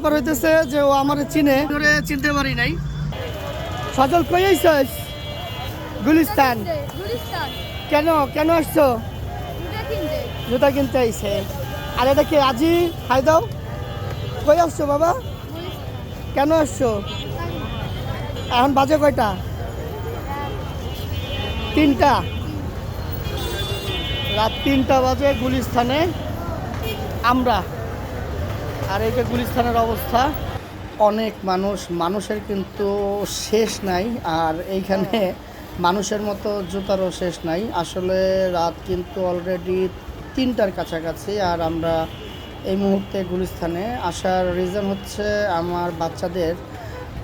ব্যাপার হইতেছে যে ও আমার চিনে। ধরে চিনতে পারি নাই। সজল কই আইসস গুলিস্তান। কেন কেন আসছো? জুতা কিনতে আইছে। আর এটা কি আজি? খাই দাও। কই আসছো বাবা? কেন আসছো? এখন বাজে কয়টা? তিনটা। রাত তিনটা বাজে গুলিস্থানে আমরা। আর এই যে গুলিস্থানের অবস্থা, অনেক মানুষ, মানুষের কিন্তু শেষ নাই, আর এইখানে মানুষের মতো জুতারও শেষ নাই। আসলে রাত কিন্তু অলরেডি তিনটার কাছাকাছি, আর আমরা এই মুহূর্তে গুলিস্থানে আসার রিজন হচ্ছে আমার বাচ্চাদের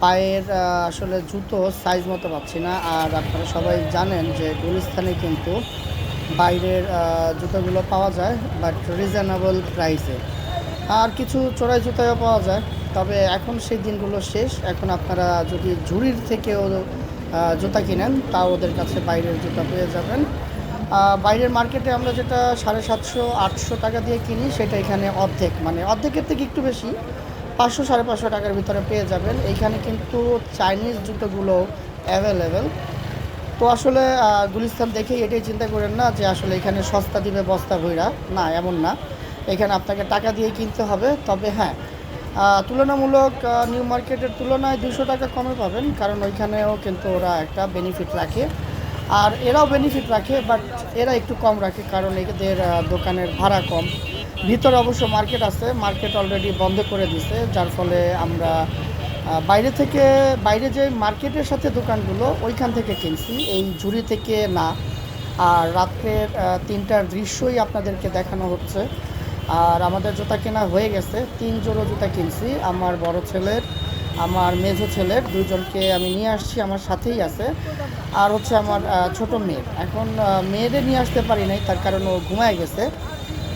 পায়ের আসলে জুতো সাইজ মতো পাচ্ছি না, আর আপনারা সবাই জানেন যে গুলিস্থানে কিন্তু বাইরের জুতোগুলো পাওয়া যায় বাট রিজনেবল প্রাইসে আর কিছু চোরাই জুতাও পাওয়া যায়। তবে এখন সেই দিনগুলো শেষ। এখন আপনারা যদি ঝুড়ির থেকেও জুতা কিনেন তা ওদের কাছে বাইরের জুতা পেয়ে যাবেন। বাইরের মার্কেটে আমরা যেটা সাড়ে সাতশো, আটশো টাকা দিয়ে কিনি, সেটা এখানে অর্ধেক। মানে অর্ধেকের থেকে একটু বেশি। পাঁচশো, সাড়ে পাঁচশো টাকার ভিতরে পেয়ে যাবেন। এইখানে কিন্তু চাইনিজ জুতোগুলো অ্যাভেলেবেল তো আসলে গুলিস্তান দেখেই এটাই চিন্তা করেন না যে আসলে এখানে সস্তা দিবে বস্তা ভইরা। না, এমন না। এখানে আপনাকে টাকা দিয়ে কিনতে হবে। তবে হ্যাঁ তুলনামূলক নিউ মার্কেটের তুলনায় দুশো টাকা কমে পাবেন, কারণ ওইখানেও কিন্তু ওরা একটা বেনিফিট রাখে। আর এরাও বেনিফিট রাখে বাট এরা একটু কম রাখে, কারণ এদের দোকানের ভাড়া কম। ভিতরে অবশ্য মার্কেট আছে, মার্কেট অলরেডি বন্ধ করে দিছে, যার ফলে আমরা বাইরে থেকে, বাইরে যে মার্কেটের সাথে দোকানগুলো, ওইখান থেকে কিনছি। এই ঝুড়ি থেকে না। আর রাত্রের তিনটার দৃশ্যই আপনাদেরকে দেখানো হচ্ছে। আর আমাদের জুতা কেনা হয়ে গেছে। তিন জোড়ো জুতা কিনছি। আমার বড় ছেলের, আমার মেজো ছেলের দুজনকে আমি নিয়ে আসছি, আমার সাথেই আছে। আর হচ্ছে আমার ছোট মেয়ে এখন মেয়েদের নিয়ে আসতে পারি নাই, তার কারণ ও ঘুমায় গেছে।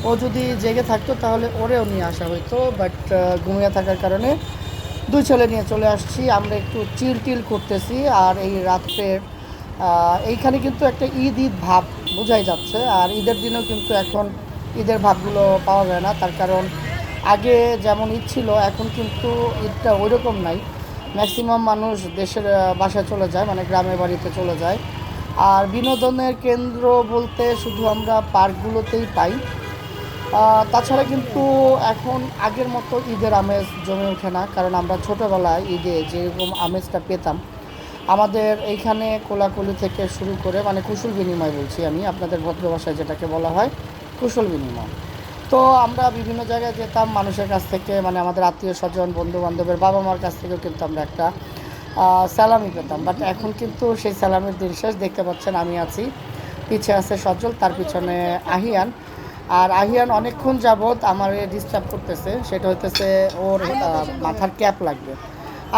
ও যদি জেগে থাকতো তাহলে ওরেও নিয়ে আসা হইতো, বাট ঘুমিয়ে থাকার কারণে দুই ছেলে নিয়ে চলে আসছি। আমরা একটু চিল টিল করতেছি আর এই রাত্রের এইখানে কিন্তু একটা ঈদ ঈদ ভাব বোঝাই যাচ্ছে। আর ঈদের দিনেও কিন্তু এখন ঈদের ভাবগুলো পাওয়া যায় না, তার কারণ আগে যেমন ঈদ ছিল, এখন কিন্তু ঈদটা ওই রকম নাই। ম্যাক্সিমাম মানুষ দেশের বাসায় চলে যায় মানে গ্রামের বাড়িতে চলে যায়। আর বিনোদনের কেন্দ্র বলতে শুধু আমরা পার্কগুলোতেই পাই। তাছাড়া কিন্তু এখন আগের মতো ঈদের আমেজ জমে ওঠে না, কারণ আমরা ছোটোবেলায় ঈদে যেরকম আমেজটা পেতাম। আমাদের এইখানে কোলাকুলি থেকে শুরু করে মানে কুশল বিনিময় বলছি আমি, আপনাদের ভদ্র ভাষায় যেটাকে বলা হয় কুশল বিনিময়। তো আমরা বিভিন্ন জায়গায় যেতাম, মানুষের কাছ থেকে মানে আমাদের আত্মীয় স্বজন বন্ধু বান্ধবের বাবা মার কাছ থেকেও কিন্তু আমরা একটা স্যালামি পেতাম। বাট এখন কিন্তু সেই স্যালামির দিন শেষ, দেখতে পাচ্ছেন আমি আছি, পিছে আছে সজল, তার পিছনে আহিয়ান। আর আহিয়ান অনেকক্ষণ যাবৎ আমার ডিস্টার্ব করতেছে, সেটা হইতেছে ওর মাথার ক্যাপ লাগবে।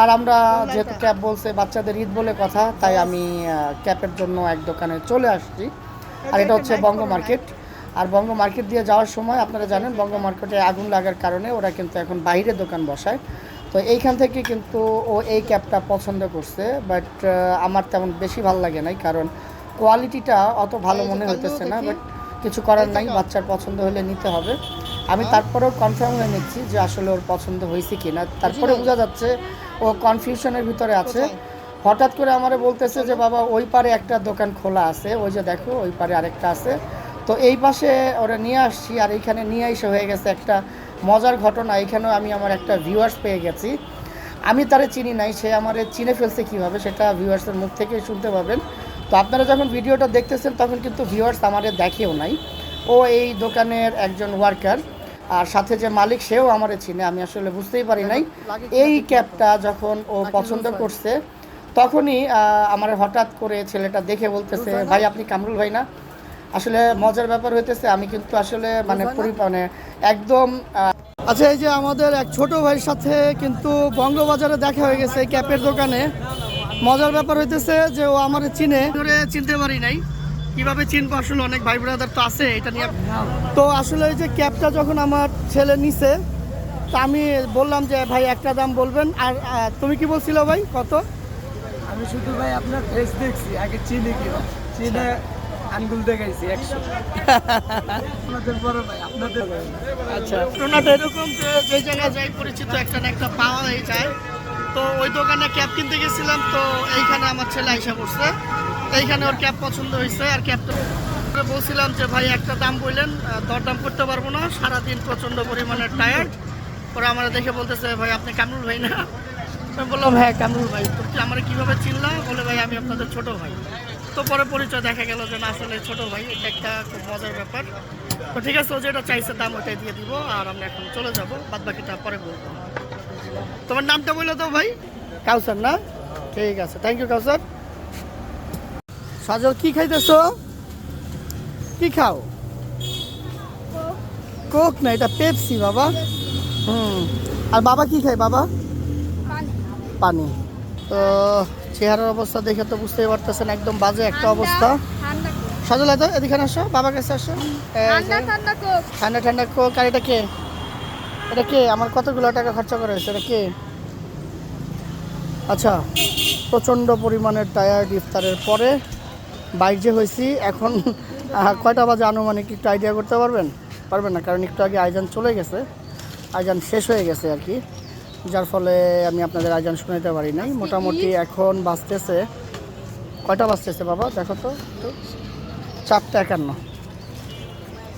আর আমরা যেহেতু ক্যাপ বলছে, বাচ্চাদের ঈদ বলে কথা, তাই আমি ক্যাপের জন্য এক দোকানে চলে আসছি। আর এটা হচ্ছে বঙ্গ মার্কেট। আর বঙ্গ মার্কেট দিয়ে যাওয়ার সময় আপনারা জানেন বঙ্গ মার্কেটে আগুন লাগার কারণে ওরা কিন্তু এখন বাইরে দোকান বসায়। তো এইখান থেকে কিন্তু ও এই ক্যাবটা পছন্দ করছে বাট আমার তেমন বেশি ভালো লাগে নাই কারণ কোয়ালিটিটা অত ভালো মনে হইতেছে না বাট কিছু করার নাই বাচ্চার পছন্দ হলে নিতে হবে। আমি তারপরেও কনফার্ম হয়ে নিচ্ছি যে আসলে ওর পছন্দ হয়েছে কি না তারপরে বোঝা যাচ্ছে ও কনফিউশনের ভিতরে আছে। হঠাৎ করে আমারে বলতেছে যে বাবা ওই পারে একটা দোকান খোলা আছে ওই যে দেখো ওই পারে আরেকটা আছে। তো এই পাশে ওরা নিয়ে আসছি আর এইখানে নিয়ে এসে হয়ে গেছে একটা মজার ঘটনা। এখানেও আমি আমার একটা ভিউয়ার্স পেয়ে গেছি। আমি তারে চিনি নাই সে আমারে চিনে ফেলছে কীভাবে সেটা ভিউয়ার্সের মুখ থেকে শুনতে পাবেন তো আপনারা যখন ভিডিওটা দেখতেছেন তখন কিন্তু ভিউয়ার্স আমাদের দেখেও নাই। ও এই দোকানের একজন ওয়ার্কার আর সাথে যে মালিক সেও আমারে চিনে। আমি আসলে বুঝতেই পারি নাই। এই ক্যাবটা যখন ও পছন্দ করছে তখনই আমার হঠাৎ করে ছেলেটা দেখে বলতেছে ভাই আপনি কামরুল ভাই না? আসলে মজার ব্যাপার হইতেছে আমি কিন্তু আসলে মানে পরি- মানে একদম আচ্ছা এই যে আমাদের এক ছোট ভাইয়ের সাথে কিন্তু বঙ্গবাজারে দেখা হয়ে গেছে ক্যাপের দোকানে। মজার ব্যাপার হইতেছে যে ও আমার চিনে। ধরে চিনতে পারি নাই কীভাবে চিনবো আসলে অনেক ভাই ব্রাদার তো আছে এটা নিয়ে। তো আসলে এই যে ক্যাপটা যখন আমার ছেলে নিছে তা আমি বললাম যে ভাই একটা দাম বলবেন আর তুমি কি বলছিলে ভাই কত? আমি শুধু ভাই আপনার ফেস দেখছি আগে চিনি কি চিনে আচ্ছা একটা না একটা পাওয়া যায় তো ওই দোকানে ক্যাব কিনতে গেছিলাম, তো এইখানে আমার ছেলে আইসা এইখানে ওর ক্যাব পছন্দ হয়েছে, আর ক্যাবটা বলছিলাম যে, ভাই, একটা দাম বললেন দরদাম করতে পারব না, সারাদিন প্রচণ্ড পরিমাণে টায়ার্ড ওরা আমার দেখে বলতেছে, ভাই, আপনি কামরুল ভাই না? আমি বললাম হ্যাঁ কামরুল ভাই। আমার কীভাবে চিনলাম? বলে ভাই আমি আপনাদের ছোট ভাই। তো পরে পরিচয় দেখা গেল যে না আসলে ছোট ভাই এটা একটা খুব মজার ব্যাপার। তো ঠিক আছে ও যেটা চাইছে দাম ওটাই দিয়ে দিব আর আমরা এখন চলে যাব বাদ বাকিটা পরে বলব। তোমার নামটা বলল তো ভাই। কাউসার না? ঠিক আছে থ্যাংক ইউ কাউসার। সাজল কি খাইতেছো? কি খাও? কোক না এটা পেপসি বাবা। হুম। আর বাবা কি খায় বাবা? পানি। তো চেহারার অবস্থা দেখে তো বুঝতেই পারতেছেন একদম বাজে একটা অবস্থা। কোক এত এদিকে আসো বাবার কাছে আসো। ঠান্ডা ঠান্ডা কোক আর এটা কে? এটা কে? আমার কতগুলো টাকা খরচা করা হয়েছে? এটা কে? আচ্ছা প্রচণ্ড পরিমাণের টায়ার্ড ইফতারের পরে বাইক যে হয়েছি এখন কয়টা বাজে আনুমানিক একটু আইডিয়া করতে পারবেন? পারবেন না কারণ একটু আগে আইজান চলে গেছে। আইজান শেষ হয়ে গেছে আর কি। যার ফলে আমি আপনাদের আইজান শোনাতে পারি নাই। মোটামুটি এখন বাজতেছে কয়টা বাজতেছে বাবা? দেখো তো চারটা একান্ন।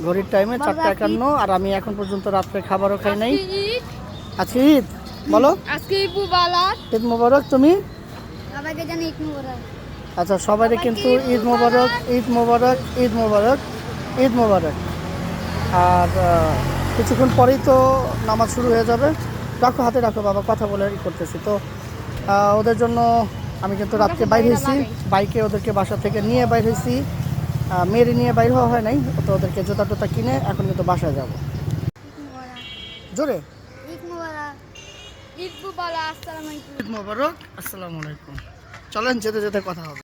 ঘড়ির টাইমে চারটা একান্ন আর আমি এখন পর্যন্ত রাত্রে খাবারও খাই নাই। আজকে ঈদ? বলো। আজকে ঈদ মুবারক। তুমি? আচ্ছা সবাই কিন্তু ঈদ মোবারক ঈদ মোবারক ঈদ মোবারক ঈদ মোবারক। আর কিছুক্ষণ পরেই তো নামাজ শুরু হয়ে যাবে। রাখো হাতে রাখো বাবা কথা বলে ই করতেছি। তো ওদের জন্য আমি কিন্তু রাত্রে বাইর হয়েছি। বাইকে ওদেরকে বাসা থেকে নিয়ে বাইর হয়েছি। মেরে নিয়ে বাইর হওয়া হয় নাই তো ওদেরকে জুতা টুতা কিনে এখন কিন্তু বাসায় যাব। জোরে? ঈদ মুবারক। আসসালামু আলাইকুম। চলেন যেতে যেতে কথা হবে।